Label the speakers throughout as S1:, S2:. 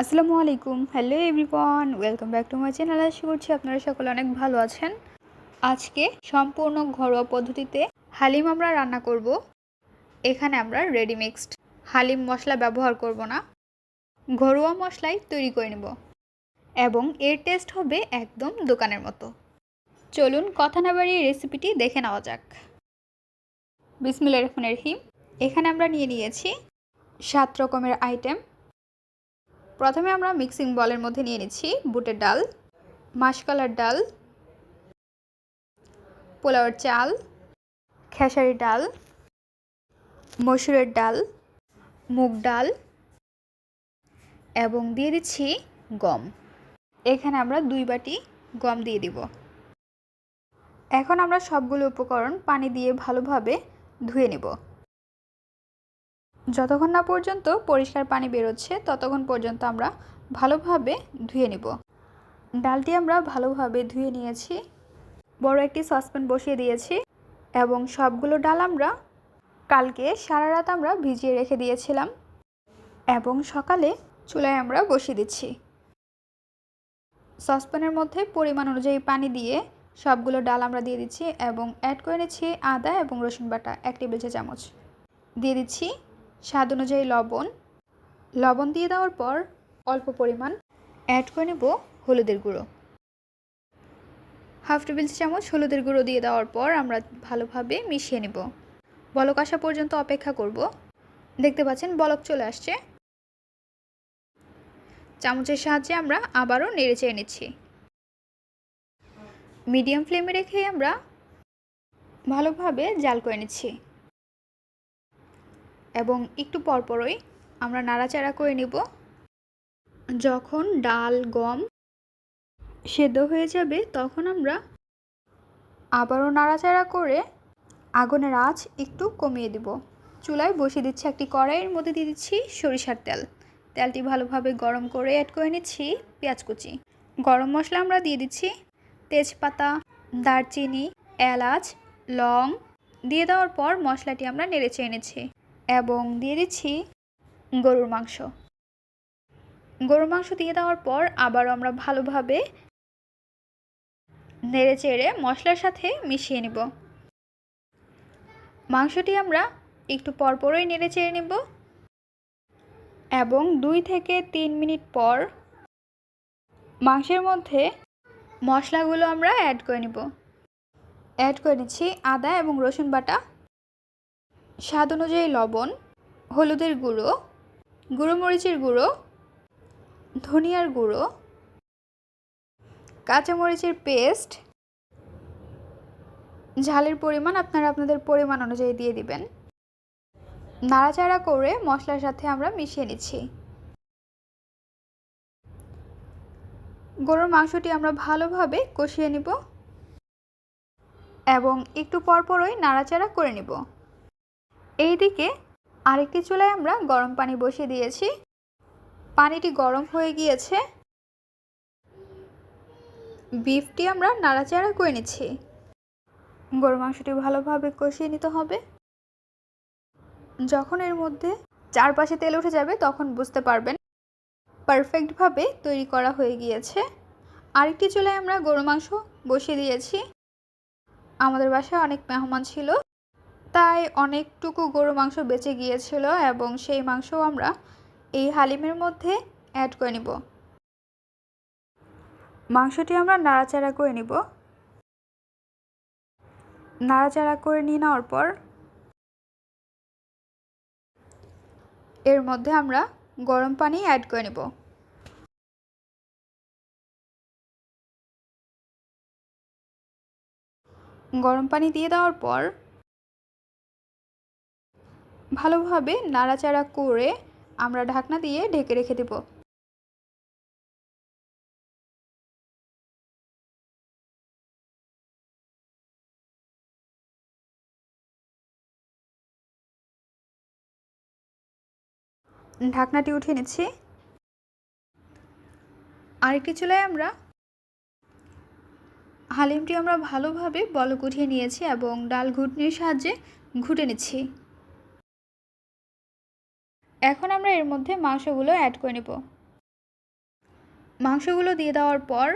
S1: আসসালামু আলাইকুম। Hello everyone welcome back to my channel আশা করছি আপনারা সকলে অনেক ভালো আছেন। আজকে সম্পূর্ণ ঘরোয়া পদ্ধতিতে হালিম আমরা রান্না করব। এখানে আমরা রেডি মিক্সড হালিম মশলা ব্যবহার করব না। ঘরোয়া মশলাই তৈরি করে নেব। এবং এর টেস্ট হবে একদম দোকানের মতো। চলুন কথা না বাড়িয়ে রেসিপিটি দেখে নেওয়া যাক। বিসমিল্লা রহমানের রহিম। এখানে আমরা নিয়ে নিয়েছি সাত রকমের আইটেম প্রথমে আমরা মিক্সিং বলের মধ্যে নিয়ে নিচ্ছি বুটের ডাল মাসকালার ডাল, পোলাওয়ের চাল, খেসারির ডাল, মসুরের ডাল, মুগ ডাল এবং দিয়ে দিচ্ছি গম। এখানে আমরা দুই বাটি গম দিয়ে দিব। এখন আমরা সবগুলো উপকরণ পানি দিয়ে ভালোভাবে ধুয়ে নেব। যতক্ষণ না পর্যন্ত পরিষ্কার পানি বেরোচ্ছে, ততক্ষণ পর্যন্ত আমরা ভালোভাবে ধুয়ে নিব। ডালটি আমরা ভালোভাবে ধুয়ে নিয়েছি। বড় একটি সসপ্যান বসিয়ে দিয়েছি এবং সবগুলো ডাল আমরা কালকে সারা রাত আমরা ভিজিয়ে রেখে দিয়েছিলাম এবং সকালে চুলায় আমরা বসিয়ে দিচ্ছি। সসপ্যানের মধ্যে পরিমাণ অনুযায়ী পানি দিয়ে সবগুলো ডাল আমরা দিয়ে দিচ্ছি এবং অ্যাড করে নিচ্ছি আদা এবং রসুন বাটা, এক টেবিল চা চামচ দিয়ে দিচ্ছি স্বাদ অনুযায়ী লবণ। লবণ দিয়ে দেওয়ার পর অল্প পরিমাণ অ্যাড করে নেব হলুদের গুঁড়ো। হাফ টেবিল চামচ হলুদের গুঁড়ো দিয়ে দেওয়ার পর আমরা ভালোভাবে মিশিয়ে নেব। বলক আসা পর্যন্ত অপেক্ষা করব। দেখতে পাচ্ছেন বলক চলে আসছে। চামচের সাহায্যে আমরা আবারও নেড়ে চেয়ে নিচ্ছি। মিডিয়াম ফ্লেমে রেখে আমরা ভালোভাবে জাল করে নিচ্ছি। এবং একটু পরপরই আমরা নাড়াচাড়া করে নিব। যখন ডাল, গম সেদ্ধ হয়ে যাবে, তখন আমরা আবারও নাড়াচাড়া করে আগুনের আঁচ একটু কমিয়ে দিব। চুলায় বসিয়ে দিচ্ছি একটি কড়াইয়ের মধ্যে দিয়ে দিচ্ছি সরিষার তেল। তেলটি ভালোভাবে গরম করে অ্যাড করে নিচ্ছি পেঁয়াজ কুচি। গরম মশলা আমরা দিয়ে দিচ্ছি তেজপাতা, দারচিনি, এলাচ, লং দিয়ে দেওয়ার পর মশলাটি আমরা নেড়ে চেয়ে নিচ্ছি। এবং দিয়ে দিচ্ছি গরুর মাংস। গরুর মাংস দিয়ে দেওয়ার পর আবারও আমরা ভালোভাবে নেড়ে চেড়ে মশলার সাথে মিশিয়ে নিব। মাংসটি আমরা একটু পরপরই নেড়ে চেড়ে নেব এবং দুই থেকে তিন মিনিট পর মাংসের মধ্যে মশলাগুলো আমরা অ্যাড করে নিব। অ্যাড করে নিচ্ছি আদা এবং রসুন বাটা। স্বাদ অনুযায়ী লবণ, হলুদের গুঁড়ো গুঁড়ো মরিচের গুঁড়ো, ধনিয়ার গুঁড়ো, কাঁচামরিচের পেস্ট। ঝালের পরিমাণ আপনারা আপনাদের পরিমাণ অনুযায়ী দিয়ে দিবেন। নাড়াচাড়া করে মশলার সাথে আমরা মিশিয়ে নিচ্ছি। গরুর মাংসটি আমরা ভালোভাবে কষিয়ে নিব এবং একটু পরপরই নাড়াচাড়া করে নিব। এইদিকে আরেকটি চুলায় আমরা গরম পানি বসিয়ে দিয়েছি। পানিটি গরম হয়ে গিয়েছে। বিফটি আমরা নাড়াচাড়া করে নিচ্ছি। গরু মাংসটি ভালোভাবে কষিয়ে নিতে হবে। যখন এর মধ্যে চারপাশে তেল উঠে যাবে তখন বুঝতে পারবেন পারফেক্টভাবে তৈরি করা হয়ে গিয়েছে। আরেকটি চুলায় আমরা গরু মাংস বসিয়ে দিয়েছি। আমাদের বাসায় অনেক মেহমান ছিল। তাই অনেকটুকু গরু মাংস বেঁচে গিয়েছিল এবং সেই মাংস আমরা এই হালিমের মধ্যে অ্যাড করে নিব। মাংসটি আমরা নাড়াচাড়া করে নিব। নাড়াচাড়া করে নিয়ে নেওয়ার পর এর মধ্যে আমরা গরম পানি অ্যাড করে নেব। গরম পানি দিয়ে দেওয়ার পর ভালোভাবে নাড়াচাড়া করে আমরা ঢাকনা দিয়ে ঢেকে রেখে দেব। ঢাকনাটি উঠিয়ে নিচ্ছি। আরেকটি চুলায় আমরা হালিমটি আমরা ভালোভাবে বলক উঠিয়ে নিয়েছি এবং ডাল ঘুটনির সাহায্যে ঘুটে নিচ্ছি। এখন আমরা এর মধ্যে মাংসগুলো অ্যাড করে নেব। মাংসগুলো দিয়ে দেওয়ার পর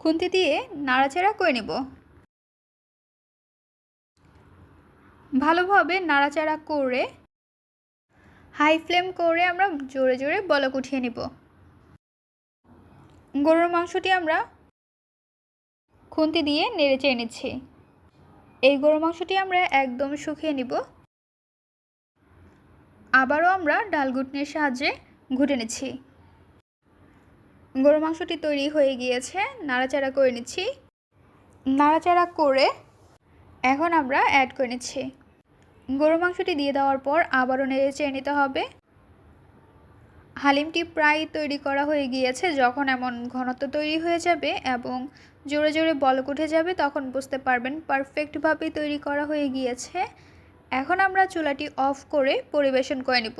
S1: খুন্তি দিয়ে নাড়াচাড়া করে নেব। ভালোভাবে নাড়াচাড়া করে হাই ফ্লেম করে আমরা জোরে জোরে বলক উঠিয়ে নেব। গরুর মাংসটি আমরা খুন্তি দিয়ে নেড়ে চেয়ে নিচ্ছি। এই গরুর মাংসটি আমরা একদম শুকিয়ে নিব। আবারও আমরা ডাল ঘুটনির সাহায্যে ঘুটে নিচ্ছি। গরু মাংসটি তৈরি হয়ে গিয়েছে, নাড়াচাড়া করে নিচ্ছি। নাড়াচাড়া করে এখন আমরা অ্যাড করে নিচ্ছি। গরুর মাংসটি দিয়ে দেওয়ার পর আবারও নেড়ে চেয়ে নিতে হবে। হালিমটি প্রায় তৈরি করা হয়ে গিয়েছে, যখন এমন ঘনত্ব তৈরি হয়ে যাবে এবং জোরে জোরে বলক উঠে যাবে, তখন বুঝতে পারবেন পারফেক্টভাবে তৈরি করা হয়ে গিয়েছে। এখন আমরা চুলাটি অফ করে পরিবেশন করে নিব।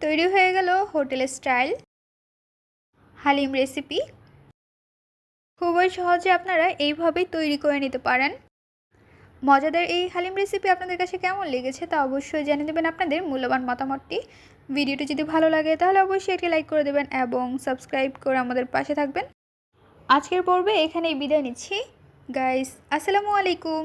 S1: তৈরি হয়ে গেল হোটেল স্টাইল। হালিম রেসিপি। খুবই সহজে আপনারা এইভাবেই তৈরি করে নিতে পারেন। মজাদার এই হালিম রেসিপি আপনাদের কাছে কেমন লেগেছে তা অবশ্যই জানিয়ে দেবেন আপনাদের মূল্যবান মতামতটি। ভিডিওটি যদি ভালো লাগে তাহলে অবশ্যই একটি লাইক করে দেবেন এবং সাবস্ক্রাইব করে আমাদের পাশে থাকবেন। আজকের পর্বে এখানেই বিদায় নিচ্ছি। গাইস, আসসালামু আলাইকুম।